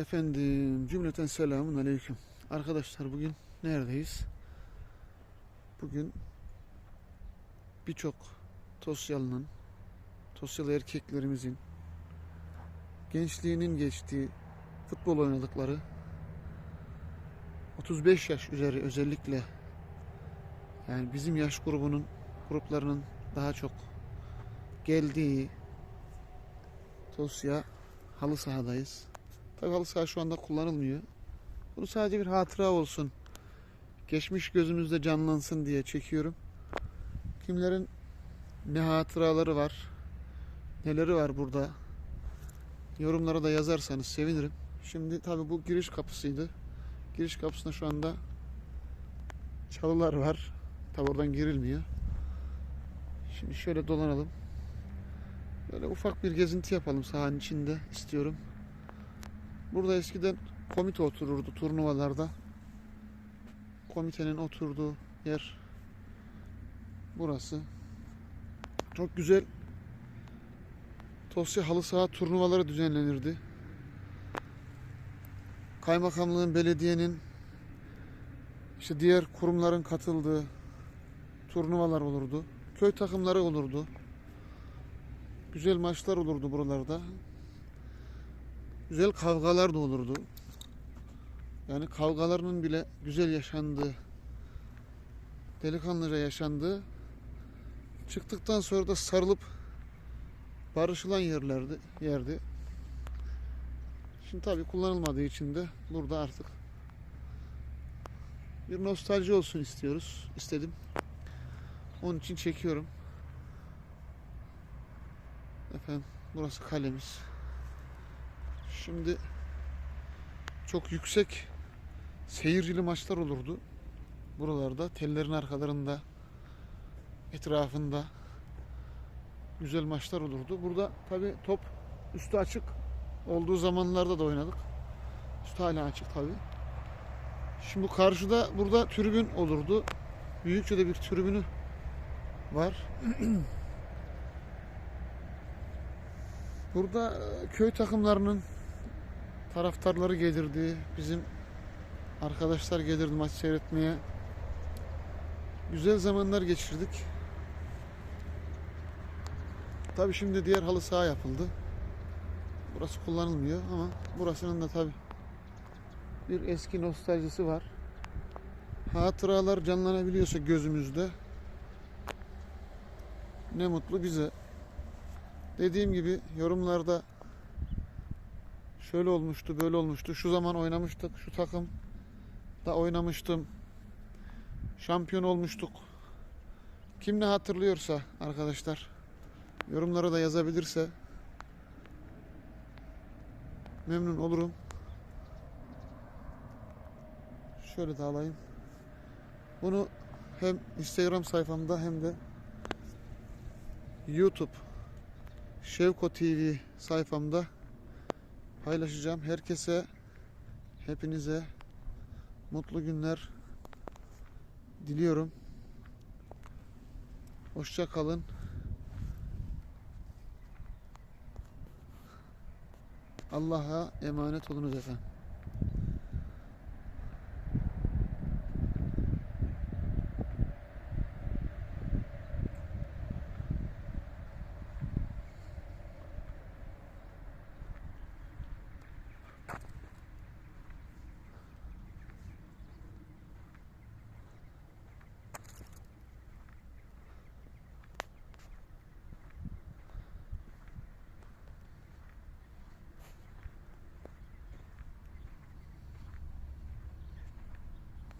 Efendim cümleten selamun aleyküm. Arkadaşlar bugün neredeyiz? Bugün birçok Tosyalı'nın, Tosyalı erkeklerimizin gençliğinin geçtiği futbol oynadıkları 35 yaş üzeri özellikle yani bizim yaş grubunun gruplarının daha çok geldiği Tosya halı sahadayız. Tabii halı saha şu anda kullanılmıyor. Bunu sadece bir hatıra olsun. Geçmiş gözümüzde canlansın diye çekiyorum. Kimlerin ne hatıraları var, neleri var burada. Yorumlara da yazarsanız sevinirim. Şimdi tabii bu giriş kapısıydı. Giriş kapısında şu anda çalılar var. Tabii oradan girilmiyor. Şimdi şöyle dolanalım. Böyle ufak bir gezinti yapalım sahanın içinde istiyorum. Burada eskiden komite otururdu turnuvalarda. Komitenin oturduğu yer burası. Çok güzel Tosya halı saha turnuvaları düzenlenirdi. Kaymakamlığın, belediyenin işte diğer kurumların katıldığı turnuvalar olurdu. Köy takımları olurdu. Güzel maçlar olurdu buralarda. Güzel kavgalar da olurdu. Yani kavgalarının bile güzel yaşandığı, delikanlıca yaşandığı, çıktıktan sonra da sarılıp barışılan yerlerdi, yerdi. Şimdi tabii kullanılmadığı için de burada artık bir nostalji olsun istiyoruz, istedim. Onun için çekiyorum. Efendim burası kalemiz. Şimdi çok yüksek seyircili maçlar olurdu. Buralarda tellerin arkalarında etrafında güzel maçlar olurdu. Burada tabi top üstü açık olduğu zamanlarda da oynadık. Üstü hala açık tabi. Şimdi karşıda burada tribün olurdu. Büyükçe de bir tribünü var. Burada e, köy takımlarının taraftarları gelirdi. Bizim arkadaşlar gelirdi maç seyretmeye. Güzel zamanlar geçirdik. Tabii şimdi diğer halı saha yapıldı. Burası kullanılmıyor ama burasının da tabii bir eski nostaljisi var. Hatıralar canlanabiliyorsa gözümüzde ne mutlu bize. Dediğim gibi yorumlarda şöyle olmuştu, böyle olmuştu. Şu zaman oynamıştık, şu takım da oynamıştım. Şampiyon olmuştuk. Kim ne hatırlıyorsa arkadaşlar yorumlara da yazabilirse memnun olurum. Şöyle de alayım. Bunu hem Instagram sayfamda hem de YouTube Şevko TV sayfamda paylaşacağım. Herkese, hepinize mutlu günler diliyorum. Hoşça kalın. Allah'a emanet olunuz efendim.